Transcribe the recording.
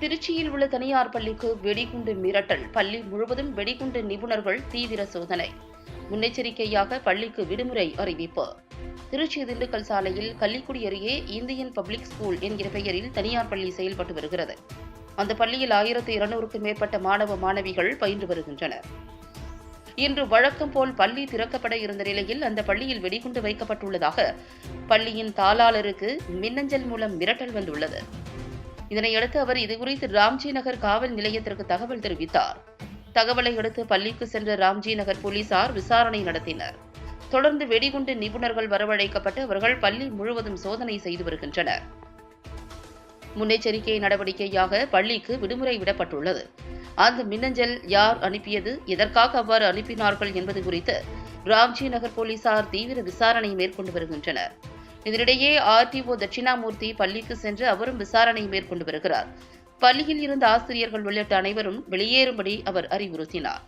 திருச்சியில் உள்ள தனியார் பள்ளிக்கு வெடிகுண்டு மிரட்டல். பள்ளி முழுவதும் வெடிகுண்டு நிபுணர்கள் தீவிர சோதனை. முன்னெச்சரிக்கையாக பள்ளிக்கு விடுமுறை அறிவிப்பு. திருச்சி திண்டுக்கல் சாலையில் கள்ளிக்குடி அருகே இந்தியன் பப்ளிக் ஸ்கூல் என்கிற பெயரில் தனியார் பள்ளி செயல்பட்டு வருகிறது. அந்த பள்ளியில் ஆயிரத்து இருநூறுக்கும் மேற்பட்ட மாணவ மாணவிகள் பயின்று வருகின்றனர். இன்று வழக்கம் போல் பள்ளி திறக்கப்பட இருந்த நிலையில் அந்த பள்ளியில் வெடிகுண்டு வைக்கப்பட்டுள்ளதாக பள்ளியின் தாளாளருக்கு மின்னஞ்சல் மூலம் மிரட்டல் வந்துள்ளது. இதனையடுத்து அவர் இதுகுறித்து ராம்ஜி நகர் காவல் நிலையத்திற்கு தகவல் தெரிவித்தார். தகவலை அடுத்து பள்ளிக்கு சென்ற ராம்ஜி நகர் போலீசார் விசாரணை நடத்தினர். தொடர்ந்து வெடிகுண்டு நிபுணர்கள் வரவழைக்கப்பட்டு அவர்கள் பள்ளி முழுவதும் சோதனை செய்து வருகின்றனர். முன்னெச்சரிக்கை நடவடிக்கையாக பள்ளிக்கு விடுமுறை விடப்பட்டுள்ளது. அந்த மின்னஞ்சல் யார் அனுப்பியது எதற்காக அவ்வாறு அனுப்பினார்கள் என்பது குறித்து ராம்ஜி நகர் போலீசார் தீவிர விசாரணை மேற்கொண்டு வருகின்றனர். இதனிடையே ஆர்டிஓ தட்சிணாமூர்த்தி பள்ளிக்கு சென்று அவரும் விசாரணை மேற்கொண்டு வருகிறார். பள்ளியில் இருந்த ஆசிரியர்கள் உள்ளிட்ட அனைவரும் வெளியேறும்படி அவர் அறிவுறுத்தினார்.